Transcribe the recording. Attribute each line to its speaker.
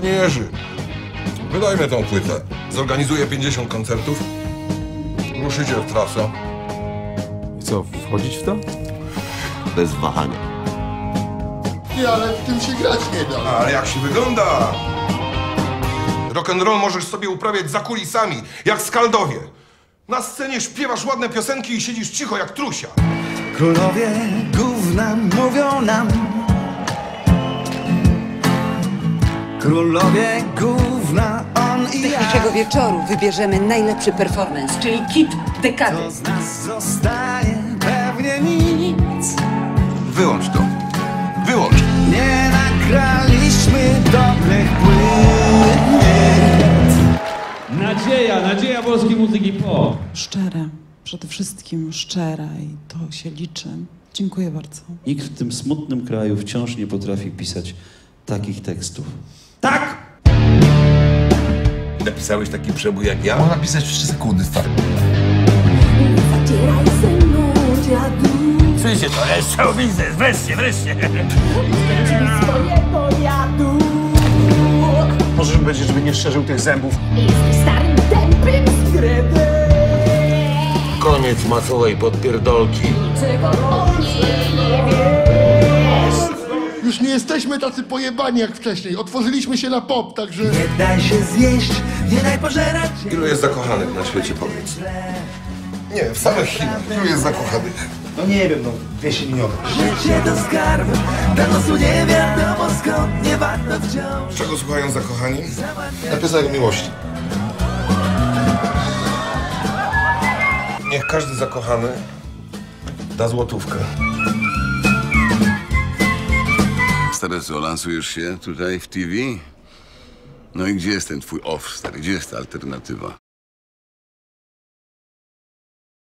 Speaker 1: żołnierzy. Wydajmy tą płytę. Zorganizuję 50 koncertów. Ruszycie w trasę.
Speaker 2: I co, wchodzić w to?
Speaker 3: Bez wahania.
Speaker 4: Nie, ale w tym się grać nie da.
Speaker 1: Ale jak się wygląda? Rock'n'roll możesz sobie uprawiać za kulisami, jak skaldowie. Na scenie śpiewasz ładne piosenki i siedzisz cicho jak trusia.
Speaker 5: Królowie gówna mówią nam Królowie gówna on i ja
Speaker 6: Dzisiejszego wieczoru wybierzemy najlepszy performance, czyli kit dekady.
Speaker 5: To z nas zostanie pewnie nic
Speaker 3: Wyłącz to. Wyłącz.
Speaker 5: Nie nagraliśmy dobrych płyt
Speaker 7: Nadzieja, nadzieja polskiej muzyki pop.
Speaker 8: Szczere, przede wszystkim szczere i to się liczy. Dziękuję bardzo.
Speaker 9: Nikt w tym smutnym kraju wciąż nie potrafi pisać takich tekstów.
Speaker 7: Tak!
Speaker 3: Napisałeś taki przebój jak ja?
Speaker 4: Można napisać w 3 sekundy, stary.
Speaker 3: Słyszycie to? Jest show biznes. Wreszcie, wreszcie.
Speaker 2: Możesz powiedzieć, żeby nie szczerzył tych zębów.
Speaker 3: Koniec masowej podpierdolki.
Speaker 4: Już nie jesteśmy tacy pojebani jak wcześniej. Otworzyliśmy się na pop, także...
Speaker 5: Nie daj się zjeść, nie daj pożerać
Speaker 1: Ilu jest zakochanych na świecie, powiedz? Nie, w samych Chinach. Ilu jest zakochanych?
Speaker 2: No nie wiem, no 200 milionów.
Speaker 5: Życie to skarb, do losu nie wiadomo skąd Nie warto wciąż
Speaker 1: Czego słuchają zakochani?
Speaker 4: Na piosenek miłości.
Speaker 1: Niech każdy zakochany da złotówkę.
Speaker 3: Stary, co, lansujesz się tutaj w TV? No i gdzie jest ten twój off, stary? Gdzie jest ta alternatywa?